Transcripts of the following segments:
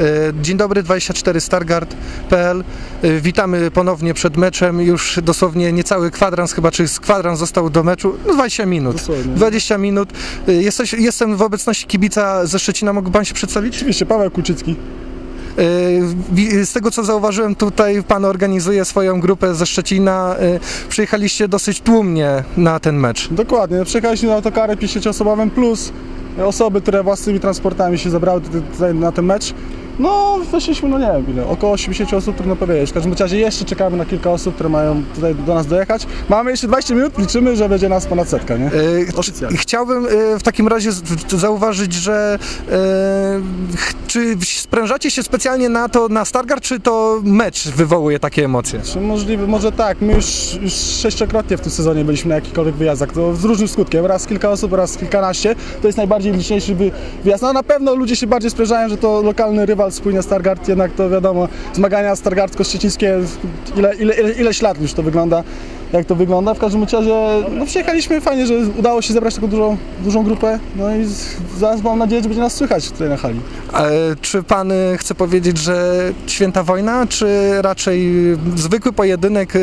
E, Dzień dobry, 24 Stargard.pl. E, Witamy ponownie przed meczem. Już dosłownie niecały kwadrans, chyba czy kwadrans został do meczu. No 20 minut. Dosłownie. 20 minut. E, Jesteś, jestem w obecności kibica ze Szczecina. Mógł Pan się przedstawić? Oczywiście, Paweł Kuczycki. Z tego co zauważyłem, tutaj Pan organizuje swoją grupę ze Szczecina. Przyjechaliście dosyć tłumnie na ten mecz. Dokładnie, przyjechaliśmy na autokarę 50-osobowym plus osoby, które własnymi transportami się zabrały tutaj na ten mecz. No, weszliśmy, no nie wiem ile, około 80 osób, trudno powiedzieć. W każdym razie jeszcze czekamy na kilka osób, które mają tutaj do nas dojechać. Mamy jeszcze 20 minut, liczymy, że będzie nas ponad setka, nie? E, Oficjalnie. Chciałbym e, w takim razie zauważyć, że e, czy sprężacie się specjalnie na to, na Stargard, czy to mecz wywołuje takie emocje? Czy możliwe, może tak, my już, już sześciokrotnie w tym sezonie byliśmy na jakichkolwiek wyjazdach, to z różnym skutkiem, raz kilka osób, raz kilkanaście, to jest najbardziej liczniejszy wy- wyjazd. No na pewno ludzie się bardziej sprężają, że to lokalny rywal spójnia Stargard, jednak to wiadomo, zmagania stargardko-szczecińskie, ile, ile, ile, ileś lat już to wygląda, jak to wygląda. W każdym razie, no przyjechaliśmy, fajnie, że udało się zebrać taką dużą, dużą grupę, no i zaraz mam nadzieję, że będzie nas słychać tutaj na hali. E, Czy pan e, chce powiedzieć, że święta wojna, czy raczej zwykły pojedynek e,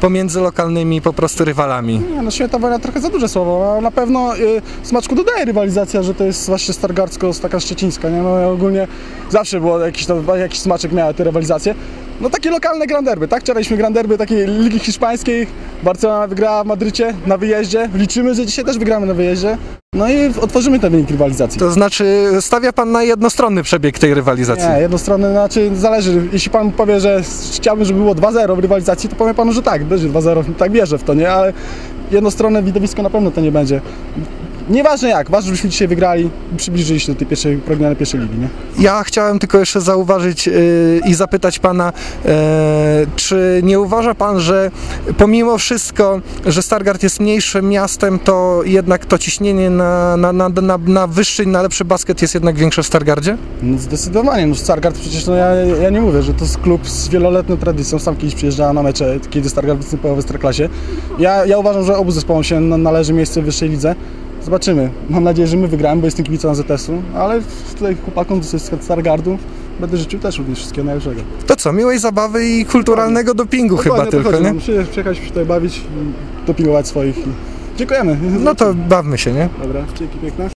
pomiędzy lokalnymi po prostu rywalami? Nie, no święta wojna trochę za duże słowo, a na pewno y, smaczku dodaje rywalizacja, że to jest właśnie stargardzko taka szczecińska, nie? No ogólnie zawsze było jakiś, tam, jakiś smaczek miały te rywalizacje. No takie lokalne granderby, tak? Wczoraj mieliśmy granderby takiej Ligi Hiszpańskiej, Barcelona wygrała w Madrycie na wyjeździe, liczymy, że dzisiaj też wygramy na wyjeździe. No i otworzymy ten wynik rywalizacji. To znaczy, stawia pan na jednostronny przebieg tej rywalizacji? Nie, jednostronny, znaczy zależy. Jeśli pan powie, że chciałbym, żeby było 2-0 w rywalizacji, to powiem panu, że tak, będzie 2-0, tak wierzę w to, nie? Ale jednostronne widowisko na pewno to nie będzie. Nieważne jak, ważne, żebyśmy dzisiaj wygrali i przybliżyli się do tej pierwszej, pragnione pierwszej ligi, nie? Ja chciałem tylko jeszcze zauważyć yy, i zapytać pana, yy, czy nie uważa pan, że pomimo wszystko, że Stargard jest mniejszym miastem, to jednak to ciśnienie na, na, na, na, na wyższy na lepszy basket jest jednak większe w Stargardzie? No zdecydowanie, no Stargard przecież, no ja, ja nie mówię, że to jest klub z wieloletnią tradycją, sam kiedyś przyjeżdżałem na mecze, kiedy Stargard występował w Ekstraklasie. Ja, ja uważam, że obu zespołom się na- należy miejsce w wyższej lidze. Zobaczymy. Mam nadzieję, że my wygramy, bo jestem kibicem AZS-u, ale tutaj chłopakom z Stargardu będę życzył też również wszystkiego najlepszego. To co, miłej zabawy i kulturalnego dopingu chyba Dokładnie tylko, chodzi. nie? Przyje- Przyjechaliśmy się tutaj bawić, i dopingować swoich. Dziękujemy. No to bawmy się, nie? Dobra, dzięki piękne.